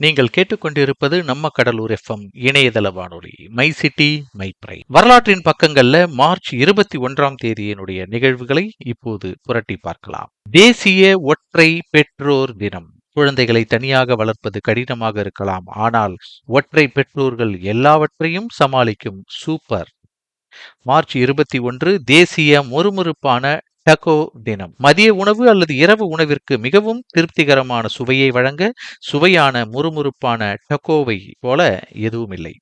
நீங்கள் கேட்டுக்கொண்டிருப்பது நம்ம கடலூர் எஃப்எம் இணையதள வானொலி மை சிட்டி மை பிரை வரலாற்றின் பக்கங்கள்ல மார்ச் இருபத்தி ஒன்றாம் தேதியினுடைய நிகழ்வுகளை இப்போது புரட்டி பார்க்கலாம். தேசிய ஒற்றை பெற்றோர் தினம். குழந்தைகளை தனியாக வளர்ப்பது கடினமாக இருக்கலாம். ஆனால் ஒற்றை பெற்றோர்கள் எல்லாவற்றையும் சமாளிக்கும் சூப்பர். மார்ச் இருபத்தி ஒன்று தேசிய முறுமுறுப்பான டகோ தினம். மதிய உணவு அல்லது இரவு உணவிற்கு மிகவும் திருப்திகரமான சுவையை வழங்க சுவையான முறுமுறுப்பான டகோவை போல எதுவும் இல்லை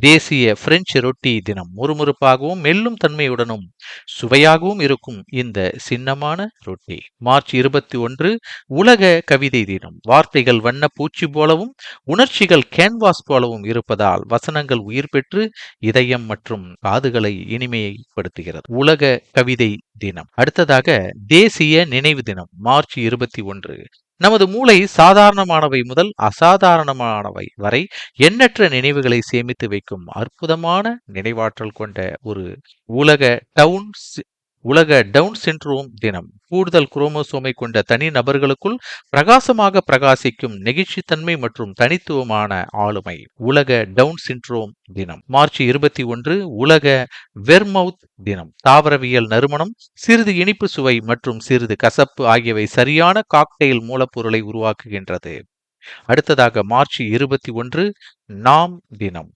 தேசிய பிரெஞ்சு ரொட்டி தினம் முறுமுறுப்பாகவும் மெல்லும் தன்மையுடனும் சுவையாகவும் இருக்கும் இந்த சின்னமான ரொட்டி. மார்ச் இருபத்தி ஒன்று உலக கவிதை தினம். வார்த்தைகள் வண்ண பூச்சி போலவும் உணர்ச்சிகள் கேன்வாஸ் போலவும் இருப்பதால் வசனங்கள் உயிர் பெற்று இதயம் மற்றும் காதுகளை இனிமையைப்படுத்துகிறது உலக கவிதை தினம். அடுத்ததாக தேசிய நினைவு தினம். மார்ச் இருபத்தி ஒன்று நமது மூளை சாதாரணமானவை முதல் அசாதாரணமானவை வரை எண்ணற்ற நினைவுகளை சேமித்து வைக்கும் அற்புதமான நினைவாற்றல் கொண்ட ஒரு உலக டவுன் உலக டவுன் சிண்ட்ரோம் தினம். கூடுதல் குரோமோசோமை கொண்ட தனி நபர்களுக்குள் பிரகாசமாக பிரகாசிக்கும் நெகிழ்ச்சித்தன்மை மற்றும் தனித்துவமான ஆளுமை உலக டவுன் சிண்ட்ரோம் தினம். மார்ச் இருபத்தி ஒன்று உலக வெர்மவுத் தினம். தாவரவியல் நறுமணம் சிறிது இனிப்பு சுவை மற்றும் சிறிது கசப்பு ஆகியவை சரியான காக்டெயில் மூலப்பொருளை உருவாக்குகின்றது. அடுத்ததாக மார்ச் இருபத்தி ஒன்று நாம் தினம்.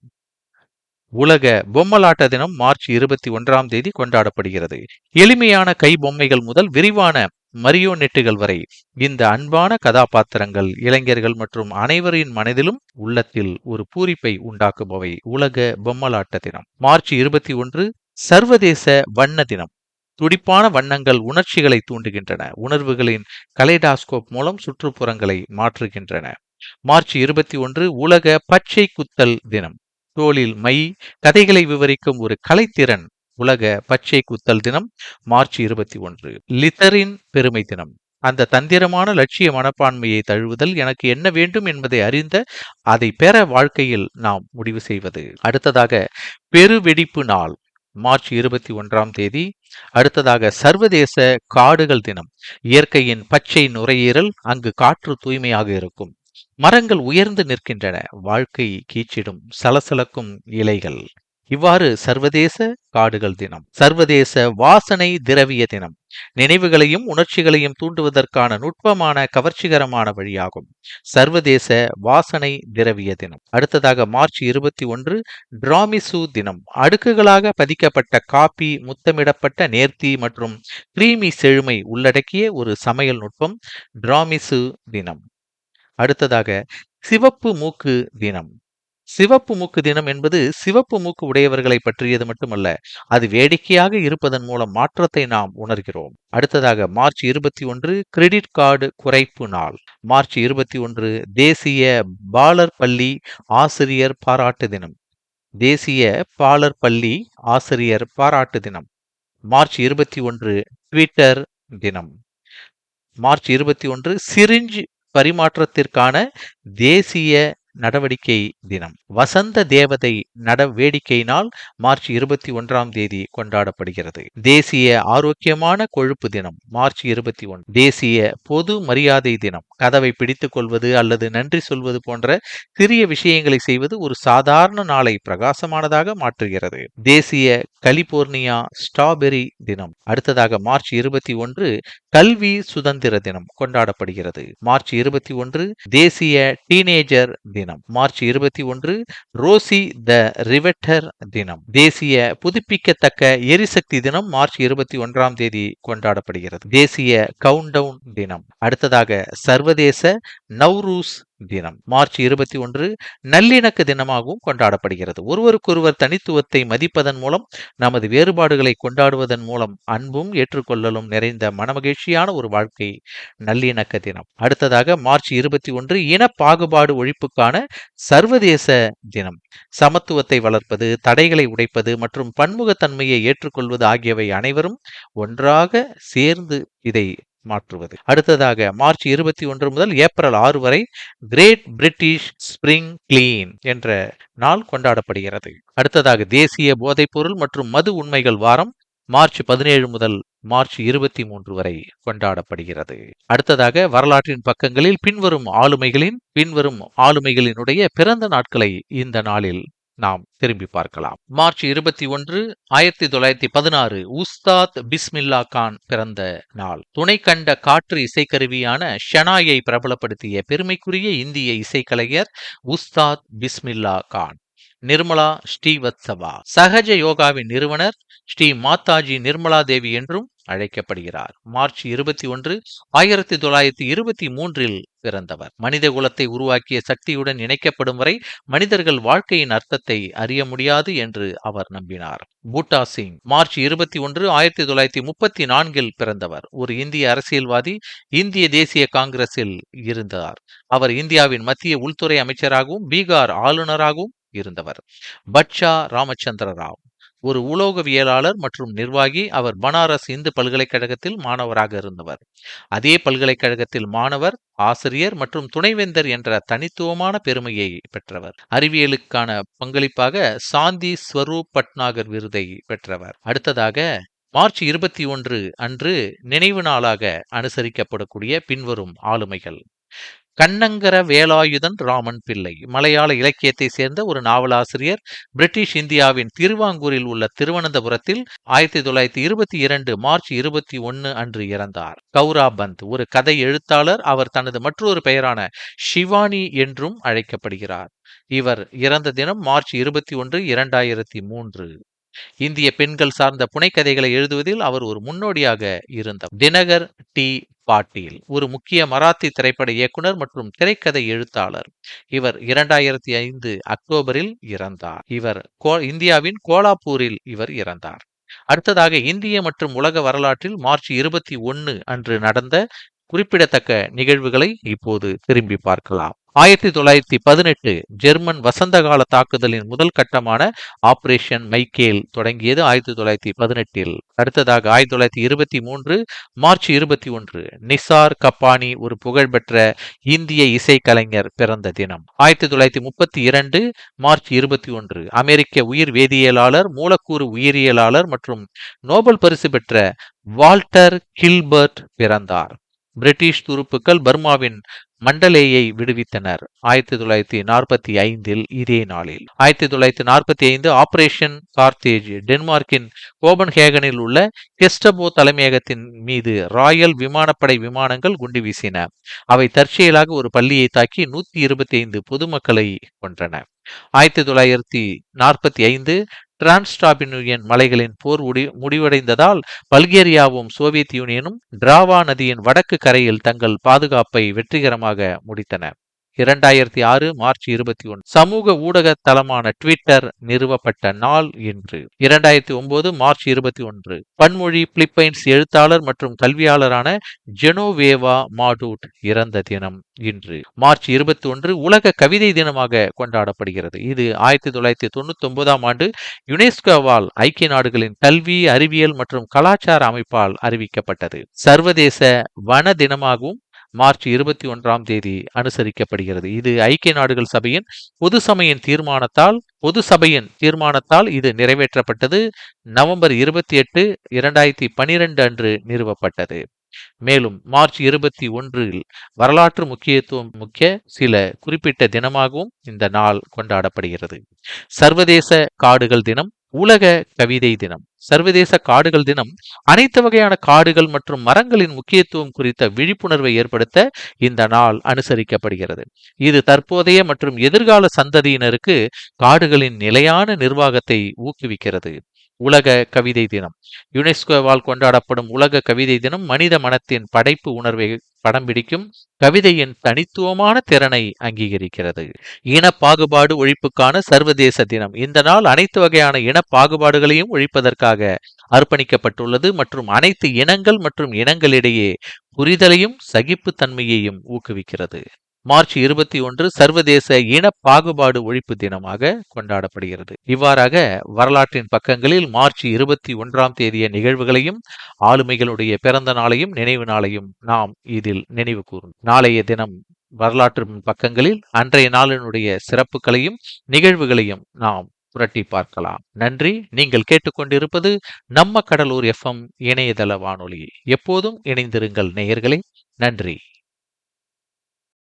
உலக பொம்மலாட்ட தினம் மார்ச் இருபத்தி ஒன்றாம் தேதி கொண்டாடப்படுகிறது. எளிமையான கை பொம்மைகள் முதல் விரிவான மரியோனெட்டுகள் வரை இந்த அன்பான கதாபாத்திரங்கள் இளைஞர்கள் மற்றும் அனைவரின் மனதிலும் உள்ளத்தில் ஒரு பூரிப்பை உண்டாக்குபவை உலக பொம்மலாட்ட தினம். மார்ச் இருபத்தி ஒன்று சர்வதேச வண்ண தினம். துடிப்பான வண்ணங்கள் உணர்ச்சிகளை தூண்டுகின்றன. உணர்வுகளின் கலைடாஸ்கோப் மூலம் சுற்றுப்புறங்களை மாற்றுகின்றன. மார்ச் இருபத்தி ஒன்று உலக பச்சை குத்தல் தினம். தோளில் மை கதைகளை விவரிக்கும் ஒரு கலைத்திறன் உலக பச்சை குத்தல் தினம் மார்ச் இருபத்தி ஒன்று. லித்தரின் பெருமை தினம். அந்த தந்திரமான லட்சிய மனப்பான்மையை தழுவுதல் எனக்கு என்ன வேண்டும் என்பதை அறிந்த அதை பெற வாழ்க்கையில் நாம் முடிவு செய்வது. அடுத்ததாக பெருவெடிப்பு நாள் மார்ச் இருபத்தி ஒன்றாம் தேதி. அடுத்ததாக சர்வதேச காடுகள் தினம். இயற்கையின் பச்சை நுரையீரல் அங்கு காற்று தூய்மையாக இருக்கும். மரங்கள் உயர்ந்து நிற்கின்றன. வாழ்க்கை கீச்சிடும் சலசலக்கும் இலைகள். இவ்வாறு சர்வதேச காடுகள் தினம் சர்வதேச வாசனை திரவிய தினம். நினைவுகளையும் உணர்ச்சிகளையும் தூண்டுவதற்கான நுட்பமான கவர்ச்சிகரமான வழியாகும். சர்வதேச வாசனை திரவிய தினம். அடுத்ததாக மார்ச் இருபத்தி ஒன்று டிராமிசு தினம். அடுக்குகளாக பதிக்கப்பட்ட காப்பி முத்தமிடப்பட்ட நேர்த்தி மற்றும் கிரீமி செழுமை உள்ளடக்கிய ஒரு சமையல் நுட்பம் டிராமிசு தினம். அடுத்ததாக சிவப்பு மூக்கு தினம். சிவப்பு மூக்கு தினம் என்பது சிவப்பு மூக்கு உடையவர்களை பற்றியது மட்டுமல்ல அது வேடிக்கையாக இருப்பதன் மூலம் மாற்றத்தை நாம் உணர்கிறோம். அடுத்ததாக மார்ச் இருபத்தி ஒன்று கிரெடிட் கார்டு குறைப்பு நாள். மார்ச் இருபத்தி ஒன்று தேசிய பாலர் பள்ளி ஆசிரியர் பாராட்டு தினம். தேசிய பாலர் பள்ளி ஆசிரியர் பாராட்டு தினம். மார்ச் இருபத்தி ஒன்று ட்விட்டர் தினம். மார்ச் இருபத்தி ஒன்று சிரிஞ்ச் பரிமாற்றத்திற்கான தேசிய நடவடிக்கை தினம். வசந்த தேவதை நட வேடிக்கை நாள் மார்ச் இருபத்தி ஒன்றாம் தேதி கொண்டாடப்படுகிறது. தேசிய ஆரோக்கியமான கொழுப்பு தினம் மார்ச் இருபத்தி ஒன்று. தேசிய பொது மரியாதை தினம் கதவை பிடித்துக் கொள்வது அல்லது நன்றி சொல்வது போன்ற சிறிய விஷயங்களை செய்வது ஒரு சாதாரண நாளை பிரகாசமானதாக மாற்றுகிறது. தேசிய கலிபோர்னியா ஸ்ட்ராபெரி தினம் அடுத்ததாக மார்ச் இருபத்தி ஒன்று கல்வி சுதந்திர தினம் கொண்டாடப்படுகிறது. மார்ச் இருபத்தி ஒன்று தேசிய டீனேஜர் தினம். மார்ச் இருபத்தி ஒன்று ரோசி த ரிவெட்டர் தினம். தேசிய புதுப்பிக்கத்தக்க எரிசக்தி தினம் மார்ச் இருபத்தி ஒன்றாம் தேதி கொண்டாடப்படுகிறது. தேசிய கவுண்டவுன் தினம். அடுத்ததாக சர்வதேச நவ்ரூஸ் தினம். மார்ச் இருபத்தி ஒன்று நல்லிணக்க தினமாகவும் கொண்டாடப்படுகிறது. ஒருவருக்கொருவர் தனித்துவத்தை மதிப்பதன் மூலம் நமது வேறுபாடுகளை கொண்டாடுவதன் மூலம் அன்பும் ஏற்றுக்கொள்ளலும் நிறைந்த மனமகிழ்ச்சியான ஒரு வாழ்க்கை நல்லிணக்க தினம். அடுத்ததாக மார்ச் இருபத்தி ஒன்று இன பாகுபாடு ஒழிப்புக்கான சர்வதேச தினம். சமத்துவத்தை வளர்ப்பது தடைகளை உடைப்பது மற்றும் பன்முகத்தன்மையை ஏற்றுக்கொள்வது ஆகியவை அனைவரும் ஒன்றாக சேர்ந்து இதை மாற்றுவது. அடுத்ததாக மார்ச் இருபத்தி ஒன்று முதல் ஏப்ரல் ஆறு வரை கிரேட் பிரிட்டிஷ் ஸ்பிரிங் கிளீன் என்ற நாள் கொண்டாடப்படுகிறது. அடுத்ததாக தேசிய போதைப்பொருள் மற்றும் மது உண்மைகள் வாரம் மார்ச் பதினேழு முதல் மார்ச் இருபத்தி மூன்று வரை கொண்டாடப்படுகிறது. அடுத்ததாக வரலாற்றின் பக்கங்களில் பின்வரும் ஆளுமைகளின் பின்வரும் ஆளுமைகளினுடைய பிறந்த நாட்களை இந்த நாளில் நாம் திரும்பி பார்க்கலாம். மார்ச் இருபத்தி ஒன்று ஆயிரத்தி தொள்ளாயிரத்தி பதினாறு உஸ்தாத் பிஸ்மில்லா கான் பிறந்த நாள். துணை கண்ட காற்று இசைக்கருவியான ஷனாயை பிரபலப்படுத்திய பெருமைக்குரிய இந்திய இசைக்கலைஞர் உஸ்தாத் பிஸ்மில்லா கான். நிர்மலா ஸ்ரீவத்சவா. சகஜ யோகாவின் நிறுவனர் ஸ்ரீ மாதாஜி நிர்மலா தேவி என்றும் அழைக்கப்படுகிறார். மார்ச் இருபத்தி ஒன்று ஆயிரத்தி தொள்ளாயிரத்தி இருபத்தி மூன்றில் பிறந்தவர். மனித குலத்தை உருவாக்கிய சக்தியுடன் இணைக்கப்படும் வரை மனிதர்கள் வாழ்க்கையின் அர்த்தத்தை அறிய முடியாது என்று அவர் நம்பினார். பூட்டா சிங் மார்ச் இருபத்தி ஒன்று ஆயிரத்தி தொள்ளாயிரத்தி முப்பத்தி நான்கில் பிறந்தவர். ஒரு இந்திய அரசியல்வாதி இந்திய தேசிய காங்கிரஸில் இருந்தார். அவர் இந்தியாவின் மத்திய உள்துறை அமைச்சராகவும் பீகார் ஆளுநராகவும் இருந்தவர். பட்ஷா ராமச்சந்திர ராவ் ஒரு உலோகவியலாளர் மற்றும் நிர்வாகி. அவர் பனாரஸ் இந்து பல்கலைக்கழகத்தில் மாணவராக இருந்தவர். அதே பல்கலைக்கழகத்தில் மாணவர் ஆசிரியர் மற்றும் துணைவேந்தர் என்ற தனித்துவமான பெருமையை பெற்றவர். அறிவியலுக்கான பங்களிப்பாக சாந்தி ஸ்வரூப் பட்நாகர் விருதை பெற்றவர். அடுத்ததாக மார்ச் இருபத்தி ஒன்று அன்று நினைவு நாளாக அனுசரிக்கப்படக்கூடிய பின்வரும் ஆளுமைகள். கண்ணங்கர வேலாயுதன் ராமன் பிள்ளை. மலையாள இலக்கியத்தை சேர்ந்த ஒரு நாவலாசிரியர் பிரிட்டிஷ் இந்தியாவின் திருவாங்கூரில் உள்ள திருவனந்தபுரத்தில் ஆயிரத்தி தொள்ளாயிரத்தி இருபத்தி இரண்டு மார்ச் இருபத்தி ஒன்னு அன்று இறந்தார். கௌரா பந்த் ஒரு கதை எழுத்தாளர். அவர் தனது மற்றொரு பெயரான ஷிவானி என்றும் அழைக்கப்படுகிறார். இவர் இறந்த தினம் மார்ச் இருபத்தி ஒன்று இரண்டாயிரத்தி மூன்று. இந்திய பெண்கள் சார்ந்த புனைக்கதைகளை எழுதுவதில் அவர் ஒரு முன்னோடியாக இருந்தார் தினகர் டி. பாட்டீல் ஒரு முக்கிய மராத்தி திரைப்பட இயக்குனர் மற்றும் திரைக்கதை எழுத்தாளர். இவர் இரண்டாயிரத்தி ஐந்து அக்டோபரில் இறந்தார். இவர் இந்தியாவின் கோலாப்பூரில் இவர் இறந்தார். அடுத்ததாக இந்திய மற்றும் உலக வரலாற்றில் மார்ச் இருபத்தி ஒன்று அன்று நடந்த குறிப்பிடத்தக்க நிகழ்வுகளை இப்போது திரும்பி பார்க்கலாம். ஆயிரத்தி தொள்ளாயிரத்தி பதினெட்டு ஜெர்மன் வசந்தகால தாக்குதலின் முதல் கட்டமான ஆபரேஷன் மைக்கேல் தொடங்கியது ஆயிரத்தி தொள்ளாயிரத்தி பதினெட்டில். அடுத்ததாக ஆயிரத்தி தொள்ளாயிரத்தி இருபத்தி மூன்று மார்ச் இருபத்தி ஒன்று நிசார் கப்பானி ஒரு புகழ்பெற்ற இந்திய இசைக்கலைஞர் பிறந்த தினம். ஆயிரத்தி தொள்ளாயிரத்தி முப்பத்தி இரண்டு மார்ச் இருபத்தி ஒன்று அமெரிக்க உயிர் வேதியியலாளர் மூலக்கூறு உயிரியலாளர் மற்றும் நோபல் பரிசு பெற்ற வால்டர் கில்பர்ட் பிறந்தார். பிரிட்டிஷ் துருப்புக்கள் பர்மாவின் மண்டலேயை விடுவித்தனர். ஆயிரத்தி தொள்ளாயிரத்தி நாற்பத்தி ஐந்தில் இதே நாளில். ஆயிரத்தி தொள்ளாயிரத்தி நாற்பத்தி ஐந்து ஆபரேஷன் கார்த்தேஜ் டென்மார்க்கின் கோபன்ஹேகனில் உள்ள கெஸ்டபோ தலைமையகத்தின் மீது ராயல் விமானப்படை விமானங்கள் குண்டு வீசின. அவை தற்செயலாக ஒரு பள்ளியை தாக்கி நூத்தி இருபத்தி ஐந்து பொதுமக்களை கொன்றன. ஆயிரத்தி தொள்ளாயிரத்தி நாற்பத்தி ஐந்து டிரான்ஸ்டாபினுயன் மலைகளின் போர் முடிவடைந்ததால் பல்கேரியாவும் சோவியத் யூனியனும் டிராவா நதியின் வடக்கு கரையில் தங்கள் பாதுகாப்பை வெற்றிகரமாக முடித்தன. இரண்டாயிரத்தி ஆறு மார்ச் இருபத்தி ஒன்று. சமூக ஊடக தளமான ட்விட்டர் நிறுவப்பட்ட நாள் இன்று. இரண்டாயிரத்தி ஒன்பது மார்ச் இருபத்தி ஒன்று. பன்மொழி பிலிப்பைன்ஸ் எழுத்தாளர் மற்றும் கல்வியாளரான ஜெனோவேவா மாடூட் இறந்த தினம் இன்று. மார்ச் இருபத்தி ஒன்று உலக கவிதை தினமாக கொண்டாடப்படுகிறது. இது ஆயிரத்தி தொள்ளாயிரத்தி தொண்ணூத்தி ஒன்பதாம் ஆண்டு யுனெஸ்கோவால் ஐக்கிய நாடுகளின் கல்வி அறிவியல் மற்றும் கலாச்சார அமைப்பால் அறிவிக்கப்பட்டது. சர்வதேச வன தினமாகவும் மார்ச் இருபத்தி ஒன்றாம் தேதி அனுசரிக்கப்படுகிறது. இது ஐக்கிய நாடுகள் சபையின் பொது சமையின் தீர்மானத்தால் பொது சபையின் தீர்மானத்தால் இது நிறைவேற்றப்பட்டது. நவம்பர் இருபத்தி எட்டு இரண்டாயிரத்தி பனிரெண்டு அன்று நிறுவப்பட்டது. மேலும் மார்ச் இருபத்தி ஒன்றில் வரலாற்று முக்கியத்துவம் முக்கிய சில குறிப்பிட்ட தினமாகவும் இந்த நாள் கொண்டாடப்படுகிறது. சர்வதேச காடுகள் தினம் உலக கவிதை தினம் சர்வதேச காடுகள் தினம் அனைத்து வகையான காடுகள் மற்றும் மரங்களின் முக்கியத்துவம் குறித்த விழிப்புணர்வை ஏற்படுத்த இந்த நாள் அனுசரிக்கப்படுகிறது. இது தற்போதைய மற்றும் எதிர்கால சந்ததியினருக்கு காடுகளின் நிலையான நிர்வாகத்தை ஊக்குவிக்கிறது. உலக கவிதை தினம். யுனெஸ்கோவால் கொண்டாடப்படும் உலக கவிதை தினம் மனித மனத்தின் படைப்பு உணர்வை படம் பிடிக்கும். கவிதையின் தனித்துவமான திறனை அங்கீகரிக்கிறது. இன பாகுபாடு ஒழிப்புக்கான சர்வதேச தினம். இந்த நாள் அனைத்து வகையான இன பாகுபாடுகளையும் ஒழிப்பதற்காக அர்ப்பணிக்கப்பட்டுள்ளது மற்றும் அனைத்து இனங்கள் மற்றும் இனங்களிடையே புரிதலையும் சகிப்புத்தன்மையையும் ஊக்குவிக்கிறது. மார்ச் இருபத்தி ஒன்று சர்வதேச இன பாகுபாடு ஒழிப்பு தினமாக கொண்டாடப்படுகிறது. இவ்வாறாக வரலாற்றின் பக்கங்களில் மார்ச் இருபத்தி ஒன்றாம் தேதிய நிகழ்வுகளையும் ஆளுமைகளுடைய பிறந்த நாளையும் நினைவு நாளையும் நாம் இதில் நினைவு கூறும் நாளைய தினம் வரலாற்று பக்கங்களில் அன்றைய நாளினுடைய சிறப்புகளையும் நிகழ்வுகளையும் நாம் புரட்டி பார்க்கலாம். நன்றி. நீங்கள் கேட்டுக்கொண்டிருப்பது நம்ம கடலூர் எஃப்எம் இணையதள வானொலி. எப்போதும் இணைந்திருங்கள் நேயர்களே. நன்றி.